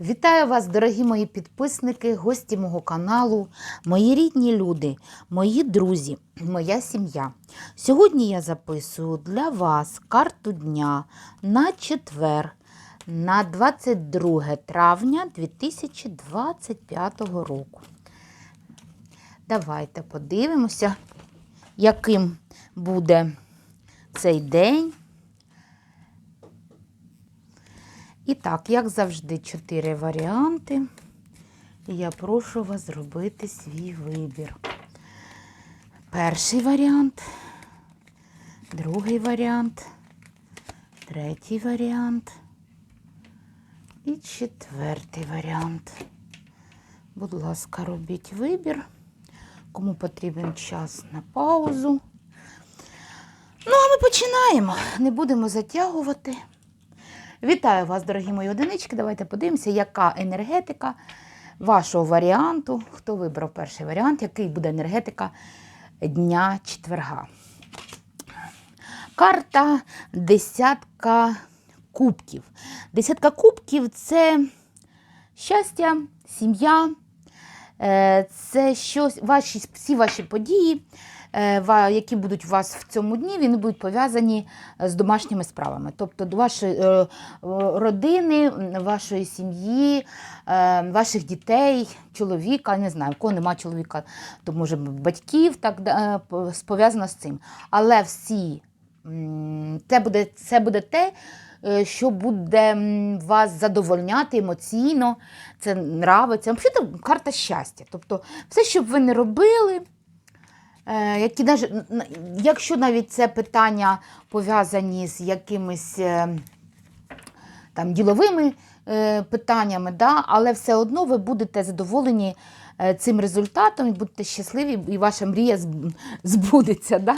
Вітаю вас, дорогі мої підписники, гості мого каналу, мої рідні люди, мої друзі, моя сім'я. Сьогодні я записую для вас карту дня на четвер, на 22 травня 2025 року. Давайте подивимося, яким буде цей день. І так, як завжди, чотири варіанти. Я прошу вас зробити свій вибір. Перший варіант, другий варіант, третій варіант і четвертий варіант. Будь ласка, робіть вибір. Кому потрібен час на паузу. Ну, а ми починаємо. Не будемо затягувати. Вітаю вас, дорогі мої одинички. Давайте подивимося, яка енергетика вашого варіанту. Хто вибрав перший варіант, який буде енергетика дня четверга. Карта десятка кубків. Десятка кубків це щастя, сім'я, е, це щось, ваші, всі ваші події, які будуть у вас в цьому дні, вони будуть пов'язані з домашніми справами. Тобто до вашої е, е, родини, вашої сім'ї, е, ваших дітей, чоловіка, не знаю, в кого нема чоловіка, то може батьків, так е, пов'язано з цим. Але всі це буде, це буде те, е, що буде вас задовольняти емоційно, це нравиться. Взагалі карта щастя. Тобто, все, що б ви не робили, е, які навіть, якщо навіть це питання пов'язані з якимись е, там, діловими е, питаннями, да, але все одно ви будете задоволені е, цим результатом, будете щасливі, і ваша мрія збудеться. Да?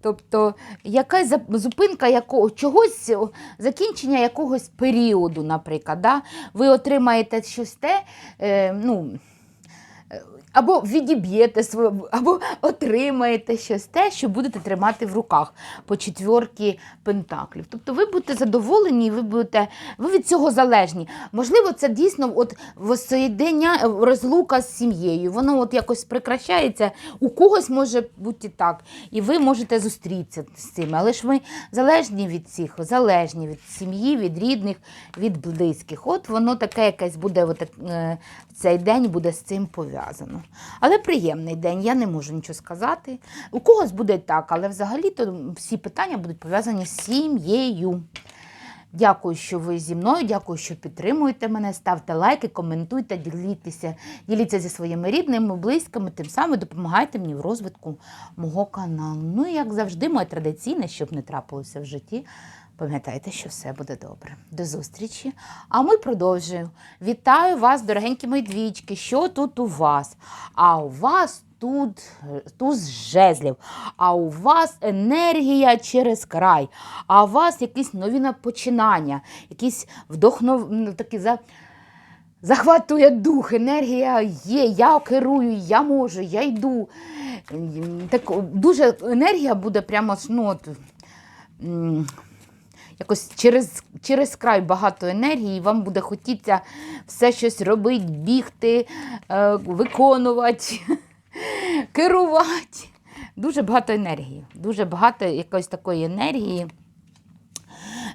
Тобто якась зупинка якого, чогось, закінчення якогось періоду, наприклад. Да? Ви отримаєте щось те, е, ну, або відіб'єте своє, або отримаєте щось те, що будете тримати в руках по четвірки пентаклів. Тобто ви будете задоволені, ви будете ви від цього залежні. Можливо, це дійсно от воссоєднання, розлука з сім'єю. Воно от якось прикращається. У когось може бути так, і ви можете зустрітися з цим. Але ж ви залежні від цих, залежні від сім'ї, від рідних, від близьких. От воно таке якесь буде от, е, в цей день буде з цим пов'язано. Але приємний день, я не можу нічого сказати. У когось буде так, але взагалі-то всі питання будуть пов'язані з сім'єю. Дякую, що ви зі мною, дякую, що підтримуєте мене. Ставте лайки, коментуйте, діліться, діліться зі своїми рідними, близькими, тим самим допомагайте мені в розвитку мого каналу. Ну і як завжди, моє традиційне, щоб не трапилося в житті. Пам'ятайте, що все буде добре. До зустрічі. А ми продовжуємо. Вітаю вас, дорогенькі мої двічки. Що тут у вас? А у вас тут туз жезлів, а у вас енергія через край, а у вас якісь нові починання, якісь вдохнов... ну, такі за... захватує дух, енергія є, я керую, я можу, я йду. Так, дуже енергія буде прямо ну, от, якось через, через край багато енергії, вам буде хотіться все щось робити, бігти, е, виконувати, керувати. Дуже багато енергії, дуже багато якоїсь такої енергії.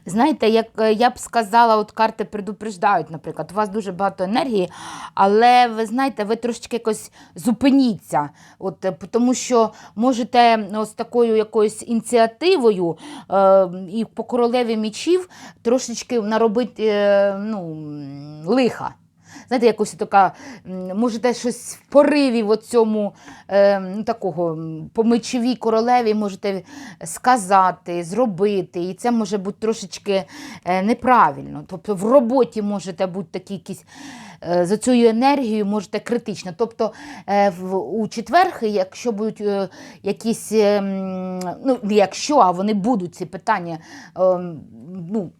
Знаєте, як е, я б сказала, от карти предупреждають, наприклад, у вас дуже багато енергії, але ви знаєте, ви трошечки якось зупиніться. От, е, тому що можете з такою якоюсь ініціативою е, і по королеві мічів трошечки наробити е, ну, лиха. Знаєте, якось така, м, можете щось в пориві в цьому е, ну, такого по мечовій королеві можете сказати, зробити, і це може бути трошечки е, неправильно. Тобто в роботі можете бути такі якісь. е, За цією енергією можете критично. Тобто е, у четвер, якщо будуть якісь, ну якщо, а вони будуть ці питання, ну,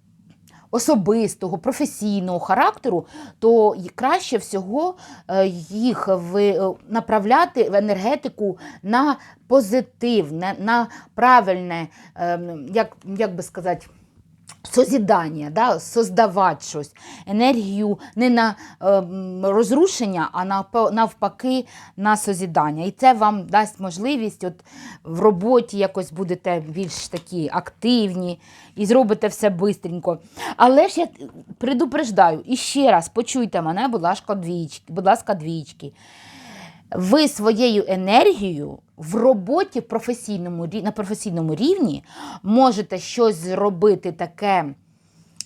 особистого, професійного характеру, то краще всього е, їх е, направляти в енергетику на позитив, на, правильне, е, як, як би сказати, созідання, да, создавати щось, енергію не на е, розрушення, а навпа- навпаки на созідання. І це вам дасть можливість от в роботі якось будете більш такі активні і зробите все бистренько. Але ж я предупреждаю, і ще раз почуйте мене, будь ласка, двічки, будь ласка, двічки. Ви своєю енергією в роботі професійному, на професійному рівні можете щось зробити таке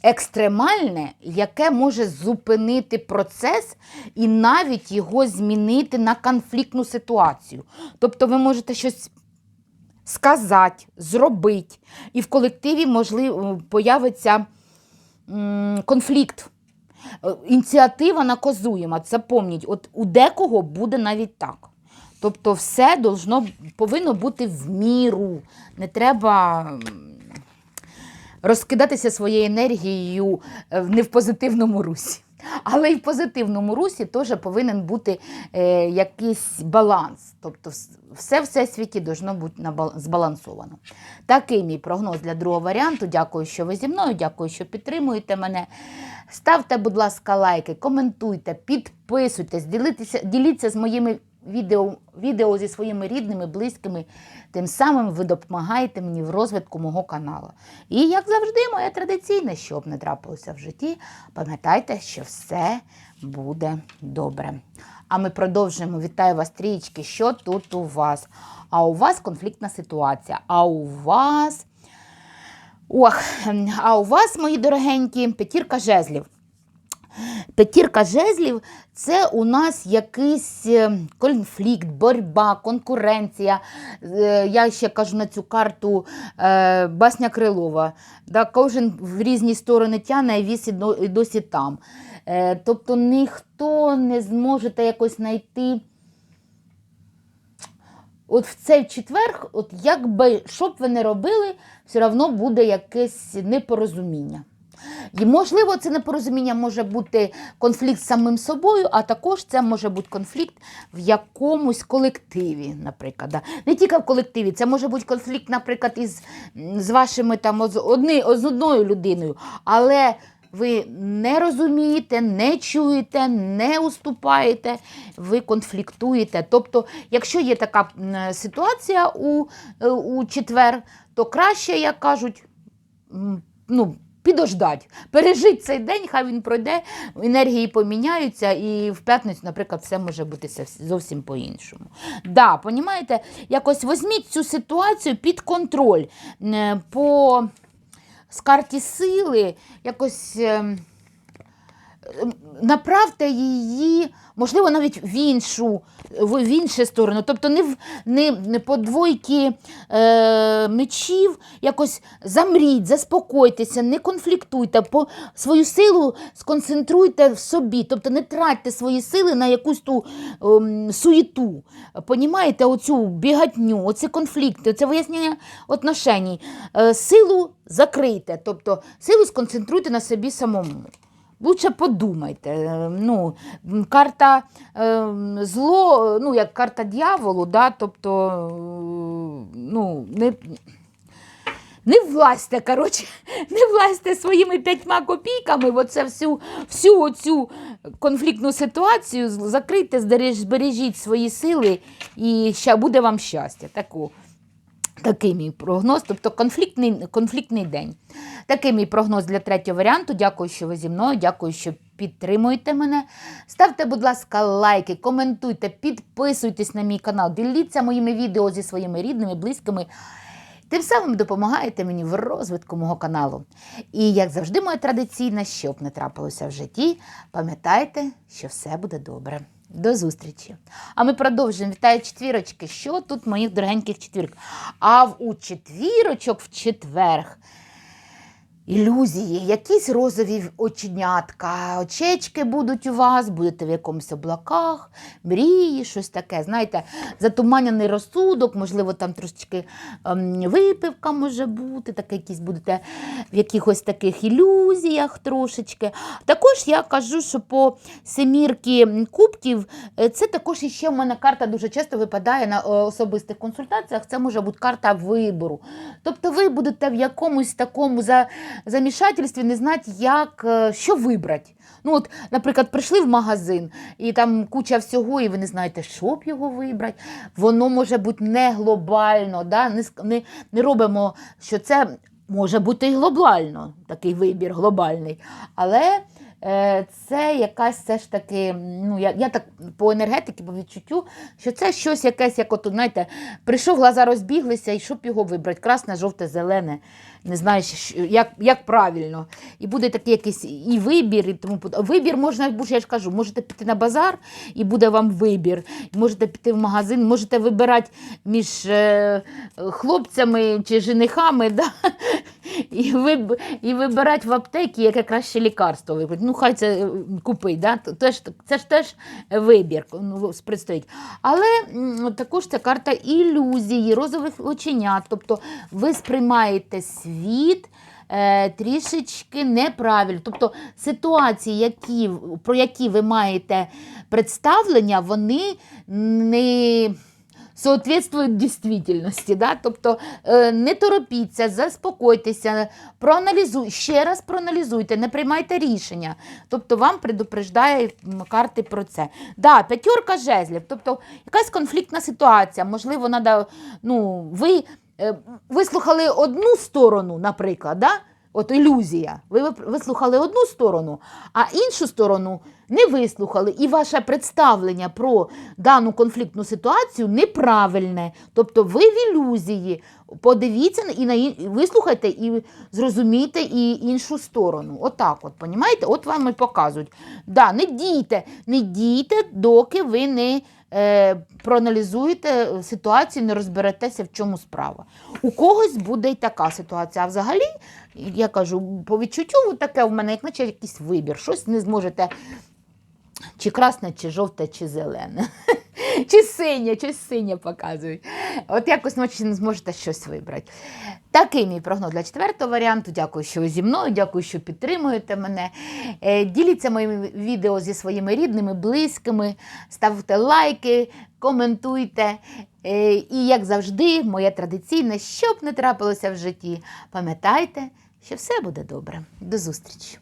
екстремальне, яке може зупинити процес і навіть його змінити на конфліктну ситуацію. Тобто ви можете щось сказати, зробити, і в колективі можливо появиться конфлікт. Е, Ініціатива наказуєма, запомніть, от у декого буде навіть так. Тобто все должно, повинно бути в міру. Не треба розкидатися своєю енергією е, не в позитивному русі. Але і в позитивному русі теж повинен бути е, якийсь баланс. Тобто все в всесвіті должно бути збалансовано. Такий мій прогноз для другого варіанту. Дякую, що ви зі мною, дякую, що підтримуєте мене. Ставте, будь ласка, лайки, коментуйте, підписуйтесь, діліться, діліться з моїми відео, відео зі своїми рідними, близькими. Тим самим ви допомагаєте мені в розвитку мого каналу. І, як завжди, моє традиційне, щоб не трапилося в житті, пам'ятайте, що все буде добре. А ми продовжуємо. Вітаю вас, трієчки. Що тут у вас? А у вас конфліктна ситуація. А у вас. Ох, а у вас, мої дорогенькі, п'ятірка жезлів. П'ятірка жезлів це у нас якийсь е, конфлікт, боротьба, конкуренція. Е, Я ще кажу на цю карту е, Басня Крилова. Да, кожен в різні сторони тяне і віс і досі там. Тобто ніхто не зможете якось знайти. От в цей четвер, от як би, що б ви не робили, все одно буде якесь непорозуміння. І, можливо, це непорозуміння може бути конфлікт з самим собою, а також це може бути конфлікт в якомусь колективі, наприклад. Да. Не тільки в колективі, це може бути конфлікт, наприклад, із з вашими там з, одни, з одною людиною. Але ви не розумієте, не чуєте, не уступаєте, ви конфліктуєте. Тобто, якщо є така ситуація у, е, у четвер, то краще, як кажуть, ну, підождать, пережить цей день, хай він пройде, енергії поміняються, і в п'ятницю, наприклад, все може бути зовсім по-іншому. Да, понімаєте, якось візьміть цю ситуацію під контроль. Е, По з карті сили якось. Направте її, можливо, навіть в іншу, в іншу сторону. Тобто не, не, не по двойки е, мечів, якось замріть, заспокойтеся, не конфліктуйте, по свою силу сконцентруйте в собі. Тобто не тратьте свої сили на якусь ту ем, суєту. Понімаєте, оцю бігатню, оці конфлікти, оце вияснення отношень. Е, силу закрийте, тобто силу сконцентруйте на собі самому. Лучше подумайте. Е, Ну, карта е, зло, ну, як карта дьяволу, да, тобто, е, ну, не, не влазьте, коротше, не влазьте своїми п'ятьма копійками оце всю, всю оцю конфліктну ситуацію, закрийте, збережіть свої сили і ще буде вам щастя. Таку. Такий мій прогноз, тобто конфліктний, конфліктний день. Такий мій прогноз для третього варіанту. Дякую, що ви зі мною. Дякую, що підтримуєте мене. Ставте, будь ласка, лайки, коментуйте, підписуйтесь на мій канал, діліться моїми відео зі своїми рідними, близькими. Тим самим допомагаєте мені в розвитку мого каналу. І, як завжди, моя традиційна, щоб не трапилося в житті, пам'ятайте, що все буде добре. До зустрічі. А ми продовжуємо. Вітаю четвірочки. Що тут моїх дорогеньких четвірок? А в у четвірочок в четверг. Ілюзії, якісь розові оченятка, очечки будуть у вас, будете в якомусь облаках, мрії, щось таке. Знаєте, затуманений розсудок, можливо, там трошечки ем, випивка може бути, таке якісь будете в якихось таких ілюзіях трошечки. Також я кажу, що по семірки кубків е, це також іще в мене карта дуже часто випадає на е, особистих консультаціях. Це може бути карта вибору. Тобто ви будете в якомусь такому за замішательстві не знати, як, е, що вибрати. Ну, от, наприклад, прийшли в магазин, і там куча всього, і ви не знаєте, що б його вибрати. Воно може бути не глобально, да? не, не, не робимо, що це може бути і глобально, такий вибір глобальний. Але е, це якась все ж таки, ну, я, я так по енергетиці, по відчуттю, що це щось якесь, як от, знаєте, прийшов, глаза розбіглися, і щоб його вибрати, красне, жовте, зелене, не знаєш, як, як правильно. І буде такий якийсь і вибір, і тому вибір можна, бо я ж кажу, можете піти на базар, і буде вам вибір. Можете піти в магазин, можете вибирати між е, хлопцями чи женихами, да? і, виб, і вибирати в аптеці, яке краще лікарство вибрати. Ну, хай це е, купить, да? То- теж, це ж теж вибір ну. Але також це карта ілюзії, розових оченят. Тобто ви сприймаєте світ. Е, Трішечки неправильно. Тобто ситуації, які, про які ви маєте представлення, вони не соответствують дійсності. Да? Тобто е, не торопіться, заспокойтеся, проаналізуйте, ще раз проаналізуйте, не приймайте рішення. Тобто вам предупреждає карти про це. Да, п'ятерка жезлів, тобто якась конфліктна ситуація. Можливо, надо, ну, ви вислухали одну сторону, наприклад, да? От ілюзія. Ви вислухали одну сторону, а іншу сторону не вислухали. І ваше представлення про дану конфліктну ситуацію неправильне. Тобто ви в ілюзії. Подивіться і на ін- вислухайте і зрозумійте і іншу сторону. Отак, от, понімаєте? От вам і показують. Да, не дійте, не дійте, доки ви не е, проаналізуєте ситуацію, не розберетеся, в чому справа. У когось буде і така ситуація. А взагалі, я кажу, по відчуттю таке в мене, як наче якийсь вибір. Щось не зможете. Чи красне, чи жовте, чи зелене. Чи синє, чи синє показують. От якось ночі не зможете щось вибрати. Такий мій прогноз для четвертого варіанту. Дякую, що ви зі мною, дякую, що підтримуєте мене. Е, Діліться моїми відео зі своїми рідними, близькими, ставте лайки, коментуйте. Е, І, як завжди, моє традиційне, що б не трапилося в житті, пам'ятайте, що все буде добре. До зустрічі!